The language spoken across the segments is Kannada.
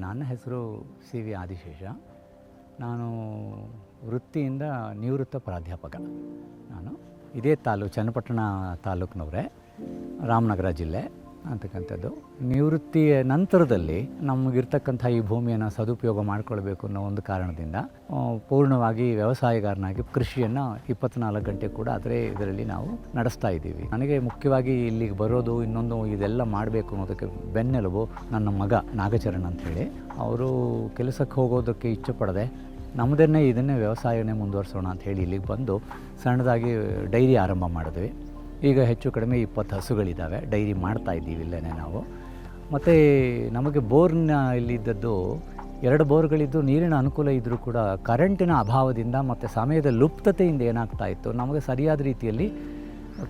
ನನ್ನ ಹೆಸರು ಸಿ ವಿ ಆದಿಶೇಷ. ನಾನು ವೃತ್ತಿಯಿಂದ ನಿವೃತ್ತ ಪ್ರಾಧ್ಯಾಪಕ. ನಾನು ಇದೇ ತಾಲೂಕು ಚನ್ನಪಟ್ಟಣ ತಾಲೂಕಿನವರೇ, ರಾಮನಗರ ಜಿಲ್ಲೆ. ಅಂತಕ್ಕಂಥದ್ದು. ನಿವೃತ್ತಿಯ ನಂತರದಲ್ಲಿ ನಮಗಿರ್ತಕ್ಕಂಥ ಈ ಭೂಮಿಯನ್ನು ಸದುಪಯೋಗ ಮಾಡಿಕೊಳ್ಬೇಕು ಅನ್ನೋ ಒಂದು ಕಾರಣದಿಂದ ಪೂರ್ಣವಾಗಿ ವ್ಯವಸಾಯಗಾರನಾಗಿ ಕೃಷಿಯನ್ನು ಇಪ್ಪತ್ನಾಲ್ಕು ಗಂಟೆ ಕೂಡ ಅದರೇ ಇದರಲ್ಲಿ ನಾವು ನಡೆಸ್ತಾ ಇದ್ದೀವಿ. ನನಗೆ ಮುಖ್ಯವಾಗಿ ಇಲ್ಲಿಗೆ ಬರೋದು, ಇನ್ನೊಂದು ಇದೆಲ್ಲ ಮಾಡಬೇಕು ಅನ್ನೋದಕ್ಕೆ ಬೆನ್ನೆಲುಬು ನನ್ನ ಮಗ ನಾಗಚರಣ್ ಅಂಥೇಳಿ ಅವರು ಕೆಲಸಕ್ಕೆ ಹೋಗೋದಕ್ಕೆ ಇಚ್ಛೆ ಪಡದೆ ನಮ್ಮದನ್ನೇ ಇದನ್ನೇ ವ್ಯವಸಾಯನೇ ಮುಂದುವರಿಸೋಣ ಅಂತ ಹೇಳಿ ಇಲ್ಲಿಗೆ ಬಂದು ಸಣ್ಣದಾಗಿ ಡೈರಿ ಆರಂಭ ಮಾಡಿದ್ವಿ. ಈಗ ಹೆಚ್ಚು ಕಡಿಮೆ ಇಪ್ಪತ್ತು ಹಸುಗಳಿದ್ದಾವೆ. ಡೈರಿ ಮಾಡ್ತಾ ಇದ್ದೀವಿ ಇಲ್ಲೇ ನಾವು. ಮತ್ತು ನಮಗೆ ಬೋರ್ನ ಇಲ್ಲಿದ್ದದ್ದು ಎರಡು ಬೋರ್ಗಳಿದ್ದು ನೀರಿನ ಅನುಕೂಲ ಇದ್ದರೂ ಕೂಡ ಕರೆಂಟಿನ ಅಭಾವದಿಂದ ಮತ್ತು ಸಮಯದ ಲುಪ್ತತೆಯಿಂದ ಏನಾಗ್ತಾ ಇತ್ತು, ನಮಗೆ ಸರಿಯಾದ ರೀತಿಯಲ್ಲಿ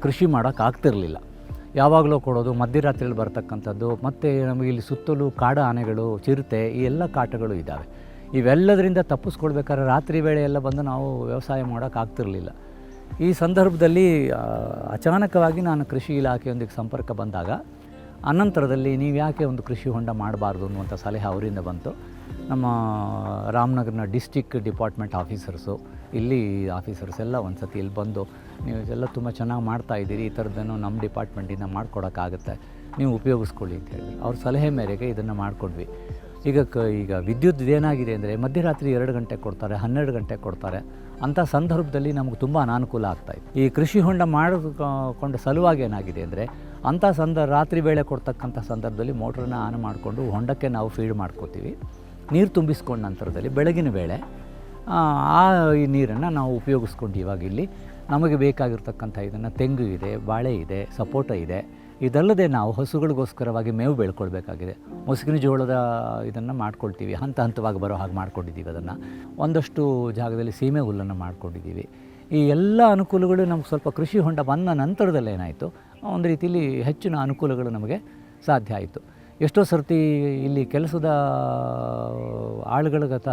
ಕೃಷಿ ಮಾಡೋಕ್ಕಾಗ್ತಿರಲಿಲ್ಲ ಯಾವಾಗಲೂ ಕೊಡೋದು ಮಧ್ಯರಾತ್ರಿಯಲ್ಲಿ ಬರ್ತಕ್ಕಂಥದ್ದು, ಮತ್ತು ನಮಗೆ ಇಲ್ಲಿ ಸುತ್ತಲೂ ಕಾಡ ಆನೆಗಳು, ಚಿರತೆ, ಈ ಎಲ್ಲ ಕಾಟಗಳು ಇದ್ದಾವೆ. ಇವೆಲ್ಲದರಿಂದ ತಪ್ಪಿಸ್ಕೊಳ್ಬೇಕಾದ್ರೆ ರಾತ್ರಿ ವೇಳೆ ಎಲ್ಲ ಬಂದು ನಾವು ವ್ಯವಸಾಯ ಮಾಡೋಕ್ಕಾಗ್ತಿರಲಿಲ್ಲ ಈ ಸಂದರ್ಭದಲ್ಲಿ ಅಚಾನಕವಾಗಿ ನಾನು ಕೃಷಿ ಇಲಾಖೆಯೊಂದಿಗೆ ಸಂಪರ್ಕ ಬಂದಾಗ, ಅನಂತರದಲ್ಲಿ ನೀವು ಯಾಕೆ ಒಂದು ಕೃಷಿ ಹೊಂಡ ಮಾಡಬಾರ್ದು ಅನ್ನುವಂಥ ಸಲಹೆ ಅವರಿಂದ ಬಂತು. ನಮ್ಮ ರಾಮನಗರನ ಡಿಸ್ಟಿಕ್ ಡಿಪಾರ್ಟ್ಮೆಂಟ್ ಆಫೀಸರ್ಸು, ಇಲ್ಲಿ ಆಫೀಸರ್ಸ್ ಎಲ್ಲ ಒಂದು ಸತಿ ಇಲ್ಲಿ ಬಂದು, ನೀವು ಇದೆಲ್ಲ ತುಂಬ ಚೆನ್ನಾಗಿ ಮಾಡ್ತಾ ಇದ್ದೀರಿ, ಈ ಥರದ್ದನ್ನು ನಮ್ಮ ಡಿಪಾರ್ಟ್ಮೆಂಟಿಂದ ಮಾಡ್ಕೊಡೋಕ್ಕಾಗುತ್ತೆ, ನೀವು ಉಪಯೋಗಿಸ್ಕೊಳ್ಳಿ ಅಂತ ಹೇಳಿದ್ರು. ಅವ್ರ ಸಲಹೆ ಮೇರೆಗೆ ಇದನ್ನು ಮಾಡಿಕೊಂಡ್ವಿ. ಈಗ ಕ, ಈಗ ವಿದ್ಯುತ್ ಏನಾಗಿದೆ ಅಂದರೆ ಮಧ್ಯರಾತ್ರಿ ಎರಡು ಗಂಟೆ ಕೊಡ್ತಾರೆ, ಹನ್ನೆರಡು ಗಂಟೆ ಕೊಡ್ತಾರೆ. ಅಂಥ ಸಂದರ್ಭದಲ್ಲಿ ನಮಗೆ ತುಂಬ ಅನಾನುಕೂಲ ಆಗ್ತಾಯಿತ್ತು ಈ ಕೃಷಿ ಹೊಂಡ ಮಾಡಿಕೊಂಡ ಸಲುವಾಗಿ ಏನಾಗಿದೆ ಅಂದರೆ ಅಂಥ ಸಂದ, ರಾತ್ರಿ ವೇಳೆ ಕೊಡ್ತಕ್ಕಂಥ ಸಂದರ್ಭದಲ್ಲಿ ಮೋಟ್ರನ್ನ ಆನ್ ಮಾಡಿಕೊಂಡು ಹೊಂಡಕ್ಕೆ ನಾವು ಫೀಡ್ ಮಾಡ್ಕೋತೀವಿ. ನೀರು ತುಂಬಿಸ್ಕೊಂಡ ನಂತರದಲ್ಲಿ ಬೆಳಗಿನ ವೇಳೆ ಆ ಈ ನೀರನ್ನು ನಾವು ಉಪಯೋಗಿಸ್ಕೊಂಡು ಇವಾಗ ಇಲ್ಲಿ ನಮಗೆ ಬೇಕಾಗಿರ್ತಕ್ಕಂಥ ಇದನ್ನು ತೆಂಗು ಇದೆ, ಬಾಳೆ ಇದೆ, ಸಪೋಟ ಇದೆ. ಇದಲ್ಲದೆ ನಾವು ಹಸುಗಳಿಗೋಸ್ಕರವಾಗಿ ಮೇವು ಬೆಳ್ಕೊಳ್ಬೇಕಾಗಿದೆ. ಮುಸುಕಿನ ಜೋಳದ ಇದನ್ನು ಮಾಡ್ಕೊಳ್ತೀವಿ. ಹಂತ ಹಂತವಾಗಿ ಬರೋ ಹಾಗೆ ಮಾಡ್ಕೊಂಡಿದ್ದೀವಿ ಅದನ್ನು. ಒಂದಷ್ಟು ಜಾಗದಲ್ಲಿ ಸೀಮೆ ಹುಲ್ಲನ್ನು ಮಾಡ್ಕೊಂಡಿದ್ದೀವಿ. ಈ ಎಲ್ಲ ಅನುಕೂಲಗಳು ನಮ್ಗೆ ಸ್ವಲ್ಪ ಕೃಷಿ ಹೊಂಡ ಬಂದ ನಂತರದಲ್ಲಿ ಏನಾಯಿತು? ಒಂದು ರೀತಿಯಲ್ಲಿ ಹೆಚ್ಚಿನ ಅನುಕೂಲಗಳು ನಮಗೆ ಸಾಧ್ಯ ಆಯಿತು. ಎಷ್ಟೋ ಸರ್ತಿ ಇಲ್ಲಿ ಕೆಲಸದ ಆಳುಗಳಿಗೆ ತ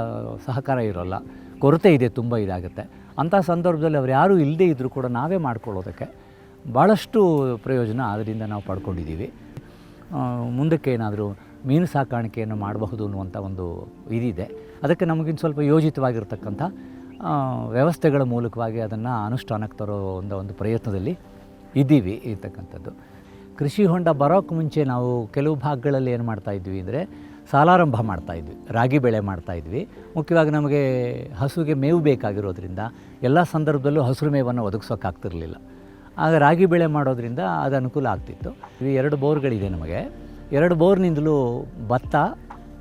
ಸಹಕಾರ ಇರೋಲ್ಲ. ಕೊರತೆ ಇದೆ, ತುಂಬ ಇದಾಗುತ್ತೆ. ಅಂಥ ಸಂದರ್ಭದಲ್ಲಿ ಅವ್ರು ಯಾರೂ ಇಲ್ಲದೇ ಇದ್ದರೂ ಕೂಡ ನಾವೇ ಮಾಡ್ಕೊಳ್ಳೋದಕ್ಕೆ ಭಾಳಷ್ಟು ಪ್ರಯೋಜನ ಅದರಿಂದ ನಾವು ಪಡ್ಕೊಂಡಿದ್ದೀವಿ. ಮುಂದಕ್ಕೆ ಏನಾದರೂ ಮೀನು ಸಾಕಾಣಿಕೆಯನ್ನು ಮಾಡಬಹುದು ಅನ್ನುವಂಥ ಒಂದು ಇದಿದೆ. ಅದಕ್ಕೆ ನಮಗಿನ್ನು ಸ್ವಲ್ಪ ಯೋಜಿತವಾಗಿರ್ತಕ್ಕಂಥ ವ್ಯವಸ್ಥೆಗಳ ಮೂಲಕವಾಗಿ ಅದನ್ನು ಅನುಷ್ಠಾನಕ್ಕೆ ತರೋ ಒಂದು ಒಂದು ಪ್ರಯತ್ನದಲ್ಲಿ ಇದ್ದೀವಿ ಇರ್ತಕ್ಕಂಥದ್ದು. ಕೃಷಿ ಹೊಂಡ ಬರೋಕ್ಕೆ ಮುಂಚೆ ನಾವು ಕೆಲವು ಭಾಗಗಳಲ್ಲಿ ಏನು ಮಾಡ್ತಾಯಿದ್ವಿ ಅಂದರೆ ಸಾಲಾರಂಭ ಮಾಡ್ತಾಯಿದ್ವಿ ರಾಗಿ ಬೆಳೆ ಮಾಡ್ತಾಯಿದ್ವಿ ಮುಖ್ಯವಾಗಿ ನಮಗೆ ಹಸುಗೆ ಮೇವು ಬೇಕಾಗಿರೋದ್ರಿಂದ ಎಲ್ಲ ಸಂದರ್ಭದಲ್ಲೂ ಹಸಿರು ಮೇವನ್ನು ಒದಗಿಸೋಕ್ಕಾಗ್ತಿರ್ಲಿಲ್ಲ. ಆಗ ರಾಗಿ ಬೆಳೆ ಮಾಡೋದ್ರಿಂದ ಅದು ಅನುಕೂಲ ಆಗ್ತಿತ್ತು. ಈ ಎರಡು ಬೋರ್ಗಳಿದೆ ನಮಗೆ. ಎರಡು ಬೋರ್ನಿಂದಲೂ ಭತ್ತ,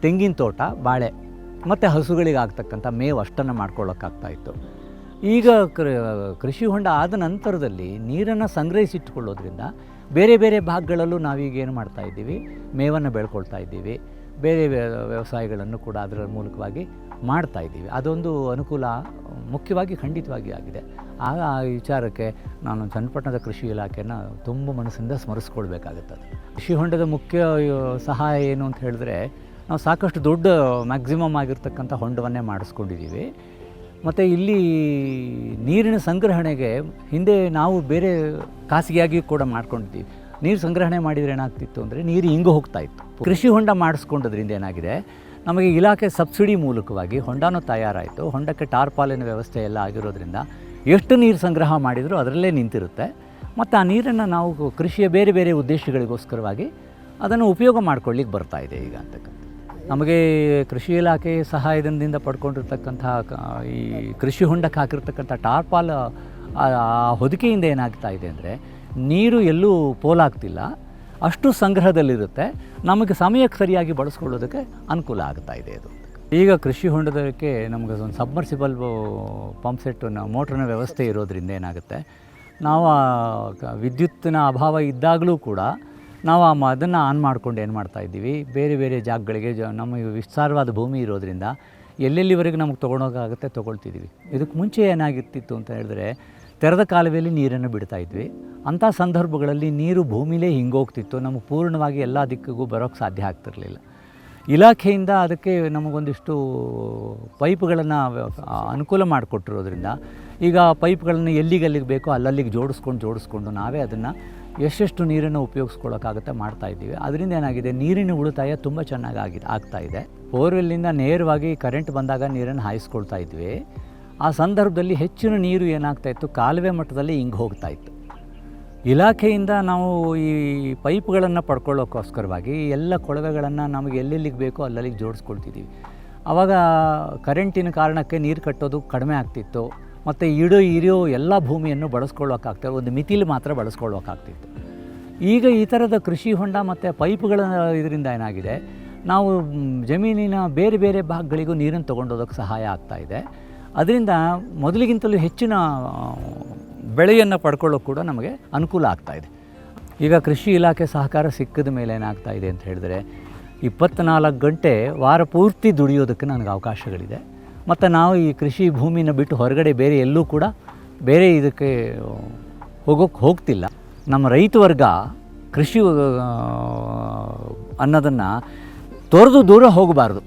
ತೆಂಗಿನ ತೋಟ, ಬಾಳೆ ಮತ್ತು ಹಸುಗಳಿಗೆ ಆಗ್ತಕ್ಕಂಥ ಮೇವು ಅಷ್ಟನ್ನು ಮಾಡ್ಕೊಳ್ಳೋಕ್ಕಾಗ್ತಾಯಿತ್ತು ಈಗ ಕೃಷಿ ಹೊಂಡ ಆದ ನಂತರದಲ್ಲಿ ನೀರನ್ನು ಸಂಗ್ರಹಿಸಿಟ್ಟುಕೊಳ್ಳೋದ್ರಿಂದ ಬೇರೆ ಬೇರೆ ಭಾಗಗಳಲ್ಲೂ ನಾವೀಗ ಏನು ಮಾಡ್ತಾ ಇದ್ದೀವಿ? ಮೇವನ್ನು ಬೆಳ್ಕೊಳ್ತಾ ಇದ್ದೀವಿ. ಬೇರೆ ವ್ಯ- ವ್ಯವಸಾಯಗಳನ್ನು ಕೂಡ ಅದರ ಮೂಲಕವಾಗಿ ಮಾಡ್ತಾ ಇದ್ದೀವಿ. ಅದೊಂದು ಅನುಕೂಲ ಮುಖ್ಯವಾಗಿ ಖಂಡಿತವಾಗಿ ಆಗಿದೆ. ಆಗ ಆ ವಿಚಾರಕ್ಕೆ ನಾನು ಚನ್ನಪಟ್ಟಣದ ಕೃಷಿ ಇಲಾಖೆನ ತುಂಬ ಮನಸ್ಸಿಂದ ಸ್ಮರಿಸ್ಕೊಳ್ಬೇಕಾಗುತ್ತೆ ಕೃಷಿ ಹೊಂಡದ ಮುಖ್ಯ ಸಹಾಯ ಏನು ಅಂತ ಹೇಳಿದ್ರೆ, ನಾವು ಸಾಕಷ್ಟು ದೊಡ್ಡ ಮ್ಯಾಕ್ಸಿಮಮ್ ಆಗಿರ್ತಕ್ಕಂಥ ಹೊಂಡವನ್ನೇ ಮಾಡಿಸ್ಕೊಂಡಿದ್ದೀವಿ. ಮತ್ತು ಇಲ್ಲಿ ನೀರಿನ ಸಂಗ್ರಹಣೆಗೆ ಹಿಂದೆ ನಾವು ಬೇರೆ ಖಾಸಗಿಯಾಗಿ ಕೂಡ ಮಾಡ್ಕೊಂಡಿದ್ದೀವಿ. ನೀರು ಸಂಗ್ರಹಣೆ ಮಾಡಿದರೆ ಏನಾಗ್ತಿತ್ತು ಅಂದರೆ, ನೀರು ಹಿಂಗೆ ಹೋಗ್ತಾ ಇತ್ತು. ಕೃಷಿ ಹೊಂಡ ಮಾಡಿಸ್ಕೊಂಡದ್ರಿಂದ ಏನಾಗಿದೆ, ನಮಗೆ ಇಲಾಖೆ ಸಬ್ಸಿಡಿ ಮೂಲಕವಾಗಿ ಹೊಂಡನೂ ತಯಾರಾಯಿತು. ಹೊಂಡಕ್ಕೆ ಟಾರ್ಪಾಲಿನ ವ್ಯವಸ್ಥೆ ಎಲ್ಲ ಆಗಿರೋದ್ರಿಂದ ಎಷ್ಟು ನೀರು ಸಂಗ್ರಹ ಮಾಡಿದರೂ ಅದರಲ್ಲೇ ನಿಂತಿರುತ್ತೆ. ಮತ್ತು ಆ ನೀರನ್ನು ನಾವು ಕೃಷಿಯ ಬೇರೆ ಬೇರೆ ಉದ್ದೇಶಗಳಿಗೋಸ್ಕರವಾಗಿ ಅದನ್ನು ಉಪಯೋಗ ಮಾಡ್ಕೊಳ್ಳಿಕ್ಕೆ ಬರ್ತಾ ಇದೆ ಈಗ ಅಂತಕ್ಕಂಥ ನಮಗೆ ಕೃಷಿ ಇಲಾಖೆ ಸಹಾಯದಿಂದ ಪಡ್ಕೊಂಡಿರ್ತಕ್ಕಂಥ ಈ ಕೃಷಿ ಹೊಂಡಕ್ಕೆ ಹಾಕಿರ್ತಕ್ಕಂಥ ಟಾರ್ಪಾಲ್ ಆ ಆ ಹೊದಿಕೆಯಿಂದ ಏನಾಗ್ತಾ ಇದೆ ಅಂದರೆ ನೀರು ಎಲ್ಲೂ ಪೋಲಾಗ್ತಿಲ್ಲ. ಅಷ್ಟು ಸಂಗ್ರಹದಲ್ಲಿರುತ್ತೆ. ನಮಗೆ ಸಮಯಕ್ಕೆ ಸರಿಯಾಗಿ ಬಳಸ್ಕೊಳ್ಳೋದಕ್ಕೆ ಅನುಕೂಲ ಆಗ್ತಾ ಇದೆ ಅದು. ಈಗ ಕೃಷಿ ಹೊಂಡದಕ್ಕೆ ನಮಗೆ ಒಂದು ಸಬ್ಮರ್ಸಿಬಲ್ ಪಂಪ್ ಸೆಟ್ ಮೋಟ್ರನ ವ್ಯವಸ್ಥೆ ಇರೋದ್ರಿಂದ ಏನಾಗುತ್ತೆ? ನಾವು ವಿದ್ಯುತ್ತಿನ ಅಭಾವ ಇದ್ದಾಗಲೂ ಕೂಡ ನಾವು ಆ ಅದನ್ನು ಆನ್ ಮಾಡ್ಕೊಂಡು ಏನು ಮಾಡ್ತಾ ಇದ್ದೀವಿ? ಬೇರೆ ಬೇರೆ ಜಾಗಗಳಿಗೆ ಜ ನಮಗೆ ವಿಸ್ತಾರವಾದ ಭೂಮಿ ಇರೋದರಿಂದ ಎಲ್ಲೆಲ್ಲಿವರೆಗೆ ನಮಗೆ ತೊಗೊಳೋಕ್ಕಾಗುತ್ತೆ ತೊಗೊಳ್ತಿದ್ದೀವಿ. ಇದಕ್ಕೆ ಮುಂಚೆ ಏನಾಗಿರ್ತಿತ್ತು ಅಂತ ಹೇಳಿದ್ರೆ ತೆರೆದ ಕಾಲುವೆಯಲ್ಲಿ ನೀರನ್ನು ಬಿಡ್ತಾ ಇದ್ವಿ. ಅಂಥ ಸಂದರ್ಭಗಳಲ್ಲಿ ನೀರು ಭೂಮಿಲೇ ಹಿಂಗೋಗ್ತಿತ್ತು. ನಮಗೆ ಪೂರ್ಣವಾಗಿ ಎಲ್ಲ ದಿಕ್ಕಿಗೂ ಬರೋಕ್ಕೆ ಸಾಧ್ಯ ಆಗ್ತಿರಲಿಲ್ಲ. ಇಲಾಖೆಯಿಂದ ಅದಕ್ಕೆ ನಮಗೊಂದಿಷ್ಟು ಪೈಪ್ಗಳನ್ನು ಅನುಕೂಲ ಮಾಡಿಕೊಟ್ಟಿರೋದ್ರಿಂದ ಈಗ ಪೈಪ್ಗಳನ್ನು ಎಲ್ಲಿಗೆಲ್ಲಿಗೆ ಬೇಕೋ ಅಲ್ಲಲ್ಲಿಗೆ ಜೋಡಿಸ್ಕೊಂಡು ಜೋಡಿಸ್ಕೊಂಡು ನಾವೇ ಅದನ್ನು ಎಷ್ಟೆಷ್ಟು ನೀರನ್ನು ಉಪಯೋಗಿಸ್ಕೊಳ್ಳೋಕ್ಕಾಗುತ್ತೆ ಮಾಡ್ತಾ ಇದ್ದೀವಿ. ಅದರಿಂದ ಏನಾಗಿದೆ? ನೀರಿನ ಉಳಿತಾಯ ತುಂಬ ಚೆನ್ನಾಗಿ ಆಗಿದೆ ಆಗ್ತಾ ಇದೆ. ಬೋರ್ವೆಲ್ಲಿಂದ ನೇರವಾಗಿ ಕರೆಂಟ್ ಬಂದಾಗ ನೀರನ್ನು ಹಾಯಿಸ್ಕೊಳ್ತಾ ಇದ್ವಿ. ಆ ಸಂದರ್ಭದಲ್ಲಿ ಹೆಚ್ಚಿನ ನೀರು ಏನಾಗ್ತಾ ಇತ್ತು? ಕಾಲುವೆ ಮಟ್ಟದಲ್ಲಿ ಹಿಂಗೆ ಹೋಗ್ತಾ ಇತ್ತು. ಇಲಾಖೆಯಿಂದ ನಾವು ಈ ಪೈಪ್ಗಳನ್ನು ಪಡ್ಕೊಳ್ಳೋಕ್ಕೋಸ್ಕರವಾಗಿ ಎಲ್ಲ ಕೊಳವೆಗಳನ್ನು ನಮಗೆ ಎಲ್ಲೆಲ್ಲಿಗೆ ಬೇಕೋ ಅಲ್ಲಲ್ಲಿಗೆ ಜೋಡಿಸ್ಕೊಳ್ತಿದ್ದೀವಿ ಆವಾಗ ಕರೆಂಟಿನ ಕಾರಣಕ್ಕೆ ನೀರು ಕಟ್ಟೋದು ಕಡಿಮೆ ಆಗ್ತಿತ್ತು. ಮತ್ತು ಇಡೋ, ಇರಿಯೋ ಎಲ್ಲ ಭೂಮಿಯನ್ನು ಬಳಸ್ಕೊಳ್ಳೋಕ್ಕಾಗ್ತದೆ ಒಂದು ಮಿತಿಲಿ ಮಾತ್ರ ಬಳಸ್ಕೊಳ್ಳೋಕ್ಕಾಗ್ತಿತ್ತು. ಈಗ ಈ ಥರದ ಕೃಷಿ ಹೊಂಡ ಮತ್ತು ಪೈಪ್ಗಳ ಇದರಿಂದ ಏನಾಗಿದೆ, ನಾವು ಜಮೀನಿನ ಬೇರೆ ಬೇರೆ ಭಾಗಗಳಿಗೂ ನೀರನ್ನು ತೊಗೊಂಡೋದಕ್ಕೆ ಸಹಾಯ ಆಗ್ತಾ ಇದೆ. ಅದರಿಂದ ಮೊದಲಿಗಿಂತಲೂ ಹೆಚ್ಚಿನ ಬೆಳೆಯನ್ನು ಪಡ್ಕೊಳ್ಳೋಕೆ ಕೂಡ ನಮಗೆ ಅನುಕೂಲ ಆಗ್ತಾಯಿದೆ ಈಗ ಕೃಷಿ ಇಲಾಖೆ ಸಹಕಾರ ಸಿಕ್ಕಿದ ಮೇಲೆ ಏನಾಗ್ತಾ ಇದೆ ಅಂತ ಹೇಳಿದ್ರೆ ಇಪ್ಪತ್ತ್ನಾಲ್ಕು ಗಂಟೆ ವಾರ ಪೂರ್ತಿ ದುಡಿಯೋದಕ್ಕೆ ನನಗೆ ಅವಕಾಶಗಳಿದೆ. ಮತ್ತು ನಾವು ಈ ಕೃಷಿ ಭೂಮಿನ ಬಿಟ್ಟು ಹೊರಗಡೆ ಬೇರೆ ಎಲ್ಲೂ ಕೂಡ ಬೇರೆ ಇದಕ್ಕೆ ಹೋಗೋಕ್ಕೆ ಹೋಗ್ತಿಲ್ಲ. ನಮ್ಮ ರೈತ ವರ್ಗ ಕೃಷಿ ಅನ್ನೋದನ್ನು ತೊರೆದು ದೂರ ಹೋಗಬಾರ್ದು.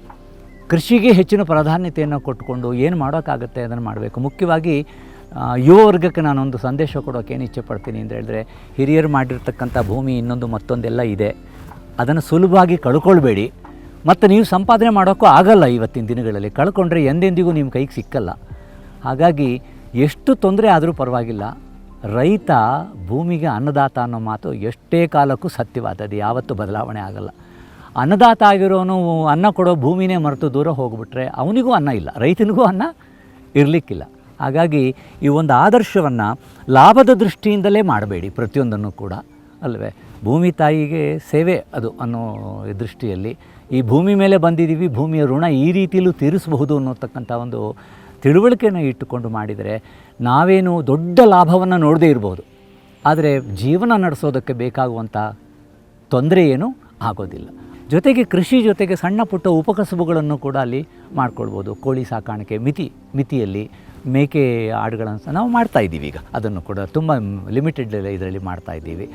ಕೃಷಿಗೆ ಹೆಚ್ಚಿನ ಪ್ರಾಧಾನ್ಯತೆಯನ್ನು ಕೊಟ್ಟುಕೊಂಡು ಏನು ಮಾಡೋಕ್ಕಾಗುತ್ತೆ ಅದನ್ನು ಮಾಡಬೇಕು. ಮುಖ್ಯವಾಗಿ ಆ, ಯುವ ವರ್ಗಕ್ಕೆ ನಾನೊಂದು ಸಂದೇಶ ಕೊಡೋಕೆ ಏನು ಇಚ್ಛೆ ಪಡ್ತೀನಿ ಅಂತ ಹೇಳಿದ್ರೆ ಹಿರಿಯರು ಮಾಡಿರ್ತಕ್ಕಂಥ ಭೂಮಿ ಇನ್ನೊಂದು ಮತ್ತೊಂದೆಲ್ಲ ಇದೆ. ಅದನ್ನು ಸುಲಭವಾಗಿ ಕಳ್ಕೊಳ್ಬೇಡಿ. ಮತ್ತು ನೀವು ಸಂಪಾದನೆ ಮಾಡೋಕ್ಕೂ ಆಗಲ್ಲ ಇವತ್ತಿನ ದಿನಗಳಲ್ಲಿ. ಕಳ್ಕೊಂಡ್ರೆ ಎಂದೆಂದಿಗೂ ನಿಮ್ಮ ಕೈಗೆ ಸಿಕ್ಕಲ್ಲ. ಹಾಗಾಗಿ ಎಷ್ಟು ತೊಂದರೆ ಆದರೂ ಪರವಾಗಿಲ್ಲ. ರೈತ ಭೂಮಿಗೆ ಅನ್ನದಾತ ಅನ್ನೋ ಮಾತು ಎಷ್ಟೇ ಕಾಲಕ್ಕೂ ಸತ್ಯವಾದದ್ದು. ಯಾವತ್ತೂ ಬದಲಾವಣೆ ಆಗಲ್ಲ. ಅನ್ನದಾತ ಆಗಿರೋನು ಅನ್ನ ಕೊಡೋ ಭೂಮಿನೇ ಮರೆತು ದೂರ ಹೋಗ್ಬಿಟ್ರೆ ಅವನಿಗೂ ಅನ್ನ ಇಲ್ಲ. ರೈತನಿಗೂ ಅನ್ನ ಇರಲಿಕ್ಕಿಲ್ಲ. ಹಾಗಾಗಿ ಈ ಒಂದು ಆದರ್ಶವನ್ನು ಲಾಭದ ದೃಷ್ಟಿಯಿಂದಲೇ ಮಾಡಬೇಡಿ ಪ್ರತಿಯೊಂದನ್ನು ಕೂಡ, ಅಲ್ವೇ? ಭೂಮಿ ತಾಯಿಗೆ ಸೇವೆ ಅದು ಅನ್ನೋ ದೃಷ್ಟಿಯಲ್ಲಿ. ಈ ಭೂಮಿ ಮೇಲೆ ಬಂದಿದ್ದೀವಿ, ಭೂಮಿಯ ಋಣ ಈ ರೀತಿಯಲ್ಲೂ ತೀರಿಸಬಹುದು ಅನ್ನೋತಕ್ಕಂಥ ಒಂದು ತಿಳುವಳಿಕೆಯನ್ನು ಇಟ್ಟುಕೊಂಡು ಮಾಡಿದರೆ ನಾವೇನು ದೊಡ್ಡ ಲಾಭವನ್ನು ನೋಡದೇ ಇರ್ಬೋದು. ಆದರೆ ಜೀವನ ನಡೆಸೋದಕ್ಕೆ ಬೇಕಾಗುವಂಥ ತೊಂದರೆ ಏನೂ ಆಗೋದಿಲ್ಲ. ಜೊತೆಗೆ ಕೃಷಿ ಜೊತೆಗೆ ಸಣ್ಣ ಪುಟ್ಟ ಉಪಕಸಬುಗಳನ್ನು ಕೂಡ ಅಲ್ಲಿ ಮಾಡ್ಕೊಳ್ಬೋದು. ಕೋಳಿ ಸಾಕಾಣಿಕೆ, ಮಿತಿ, ಮಿತಿಯಲ್ಲಿ ಮೇಕೆ ಆಡುಗಳನ್ನು ಸಹ ನಾವು ಮಾಡ್ತಾ ಇದ್ದೀವಿ ಈಗ. ಅದನ್ನು ಕೂಡ ತುಂಬ ಲಿಮಿಟೆಡ್ ಇದರಲ್ಲಿ ಮಾಡ್ತಾ ಇದ್ದೀವಿ.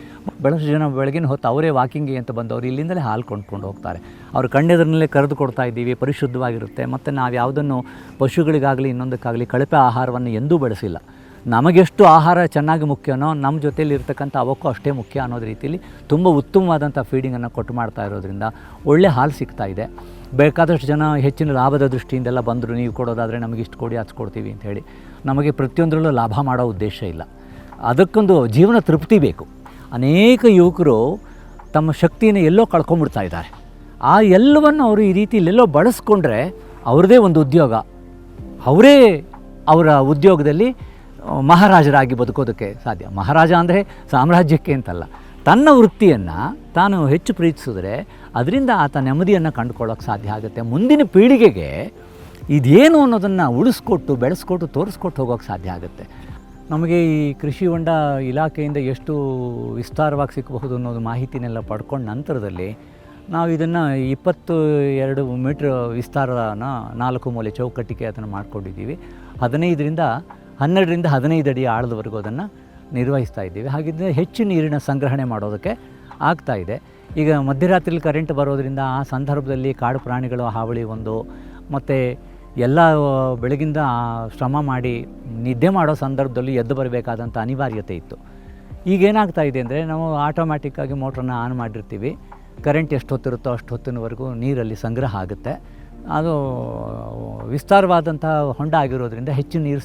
ಬಹಳಷ್ಟು ಜನ ಬೆಳಗಿನ ಹೊತ್ತು ಅವರೇ ವಾಕಿಂಗ್ಗೆ ಅಂತ ಬಂದವರು ಇಲ್ಲಿಂದಲೇ ಹಾಲು ಕೊಂಡ್ಕೊಂಡು ಹೋಗ್ತಾರೆ. ಅವರು ಕಣ್ಣೆದುರಿನಲ್ಲೇ ಕರೆದು ಕೊಡ್ತಾ ಇದ್ದೀವಿ, ಪರಿಶುದ್ಧವಾಗಿರುತ್ತೆ. ಮತ್ತು ನಾವು ಯಾವುದನ್ನು ಪಶುಗಳಿಗಾಗಲಿ ಇನ್ನೊಂದಕ್ಕಾಗಲಿ ಕಳಪೆ ಆಹಾರವನ್ನು ಎಂದೂ ಬಳಸಿಲ್ಲ. ನಮಗೆಷ್ಟು ಆಹಾರ ಚೆನ್ನಾಗಿ ಮುಖ್ಯನೋ ನಮ್ಮ ಜೊತೆಯಲ್ಲಿ ಇರ್ತಕ್ಕಂಥ ಅವಕ್ಕೂ ಅಷ್ಟೇ ಮುಖ್ಯ ಅನ್ನೋದು ರೀತಿಯಲ್ಲಿ ತುಂಬ ಉತ್ತಮವಾದಂಥ ಫೀಡಿಂಗನ್ನು ಕೊಟ್ಟು ಮಾಡ್ತಾ ಇರೋದ್ರಿಂದ ಒಳ್ಳೆ ಹಾಲು ಸಿಗ್ತಾ ಇದೆ. ಬೇಕಾದಷ್ಟು ಜನ ಹೆಚ್ಚಿನ ಲಾಭದ ದೃಷ್ಟಿಯಿಂದೆಲ್ಲ ಬಂದರು, ನೀವು ಕೊಡೋದಾದರೆ ನಮಗೆ ಇಷ್ಟು ಕೊಡಿ ಹಚ್ಚು ಕೊಡ್ತೀವಿ ಅಂತ ಹೇಳಿ ನಮಗೆ ಪ್ರತಿಯೊಂದರಲ್ಲೂ ಲಾಭ ಮಾಡೋ ಉದ್ದೇಶ ಇಲ್ಲ. ಅದಕ್ಕೊಂದು ಜೀವನ ತೃಪ್ತಿ ಬೇಕು. ಅನೇಕ ಯುವಕರು ತಮ್ಮ ಶಕ್ತಿಯನ್ನು ಎಲ್ಲೋ ಕಳ್ಕೊಂಬಿಡ್ತಾ ಇದ್ದಾರೆ. ಆ ಎಲ್ಲವನ್ನು ಅವರು ಈ ರೀತಿ ಎಲ್ಲೋ ಬಳಸ್ಕೊಂಡ್ರೆ ಅವ್ರದ್ದೇ ಒಂದು ಉದ್ಯೋಗ. ಅವರೇ ಅವರ ಉದ್ಯೋಗದಲ್ಲಿ ಮಹಾರಾಜರಾಗಿ ಬದುಕೋದಕ್ಕೆ ಸಾಧ್ಯ. ಮಹಾರಾಜ ಅಂದರೆ ಸಾಮ್ರಾಜ್ಯಕ್ಕೆ ಅಂತಲ್ಲ. ತನ್ನ ವೃತ್ತಿಯನ್ನು ತಾನು ಹೆಚ್ಚು ಪ್ರೀತಿಸಿದ್ರೆ ಅದರಿಂದ ಆತ ನೆಮ್ಮದಿಯನ್ನು ಕಂಡುಕೊಳ್ಳೋಕೆ ಸಾಧ್ಯ ಆಗುತ್ತೆ. ಮುಂದಿನ ಪೀಳಿಗೆಗೆ ಇದೇನು ಅನ್ನೋದನ್ನು ಉಳಿಸ್ಕೊಟ್ಟು, ಬೆಳೆಸ್ಕೊಟ್ಟು, ತೋರಿಸ್ಕೊಟ್ಟು ಹೋಗೋಕ್ಕೆ ಸಾಧ್ಯ ಆಗುತ್ತೆ. ನಮಗೆ ಈ ಕೃಷಿ ಹೊಂಡ ಇಲಾಖೆಯಿಂದ ಎಷ್ಟು ವಿಸ್ತಾರವಾಗಿ ಸಿಕ್ಕಬಹುದು ಅನ್ನೋದು ಮಾಹಿತಿನೆಲ್ಲ ಪಡ್ಕೊಂಡ ನಂತರದಲ್ಲಿ ನಾವು ಇದನ್ನು ಇಪ್ಪತ್ತು ಎರಡು ಮೀಟ್ರ್ ವಿಸ್ತಾರನ ನಾಲ್ಕು ಮೂಲೆ ಚೌಕಟ್ಟಿಗೆ ಅದನ್ನು ಮಾಡ್ಕೊಂಡಿದ್ದೀವಿ. ಹದಿನೈದರಿಂದ ಹನ್ನೆರಡರಿಂದ ಹದಿನೈದು ಅಡಿ ಆಳದವರೆಗೂ ಅದನ್ನು ನಿರ್ವಹಿಸ್ತಾ ಇದ್ದೀವಿ. ಹಾಗಿದ್ದರೆ ಹೆಚ್ಚು ನೀರಿನ ಸಂಗ್ರಹಣೆ ಮಾಡೋದಕ್ಕೆ ಆಗ್ತಾ ಇದೆ. ಈಗ ಮಧ್ಯರಾತ್ರಿಲಿ ಕರೆಂಟ್ ಬರೋದರಿಂದ ಆ ಸಂದರ್ಭದಲ್ಲಿ ಕಾಡು ಪ್ರಾಣಿಗಳು, ಹಾವಳಿ ಒಂದು, ಮತ್ತು ಎಲ್ಲ ಬೆಳಗಿಂದ ಶ್ರಮ ಮಾಡಿ ನಿದ್ದೆ ಮಾಡೋ ಸಂದರ್ಭದಲ್ಲಿ ಎದ್ದು ಬರಬೇಕಾದಂಥ ಅನಿವಾರ್ಯತೆ ಇತ್ತು. ಈಗೇನಾಗ್ತಾ ಇದೆ ಅಂದರೆ ನಾವು ಆಟೋಮ್ಯಾಟಿಕ್ಕಾಗಿ ಮೋಟ್ರನ್ನ ಆನ್ ಮಾಡಿರ್ತೀವಿ ಕರೆಂಟ್ ಎಷ್ಟು ಹೊತ್ತಿರುತ್ತೋ ಅಷ್ಟು ಹೊತ್ತಿನವರೆಗೂ ನೀರಲ್ಲಿ ಸಂಗ್ರಹ ಆಗುತ್ತೆ. ಅದು ವಿಸ್ತಾರವಾದಂಥ ಹೊಂಡ ಆಗಿರೋದ್ರಿಂದ ಹೆಚ್ಚು ನೀರು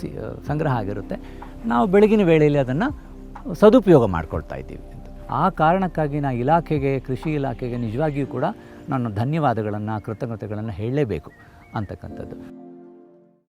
ಸಂಗ್ರಹ ಆಗಿರುತ್ತೆ. ನಾವು ಬೆಳಗಿನ ವೇಳೆಯಲ್ಲಿ ಅದನ್ನು ಸದುಪಯೋಗ ಮಾಡ್ಕೊಳ್ತಾ ಇದ್ದೀವಿ ಆ ಕಾರಣಕ್ಕಾಗಿ ನಾ ಇಲಾಖೆಗೆ, ಕೃಷಿ ಇಲಾಖೆಗೆ ನಿಜವಾಗಿಯೂ ಕೂಡ ನಾನು ಧನ್ಯವಾದಗಳನ್ನು, ಕೃತಜ್ಞತೆಗಳನ್ನು ಹೇಳಲೇಬೇಕು ಅಂತಕ್ಕಂಥದ್ದು.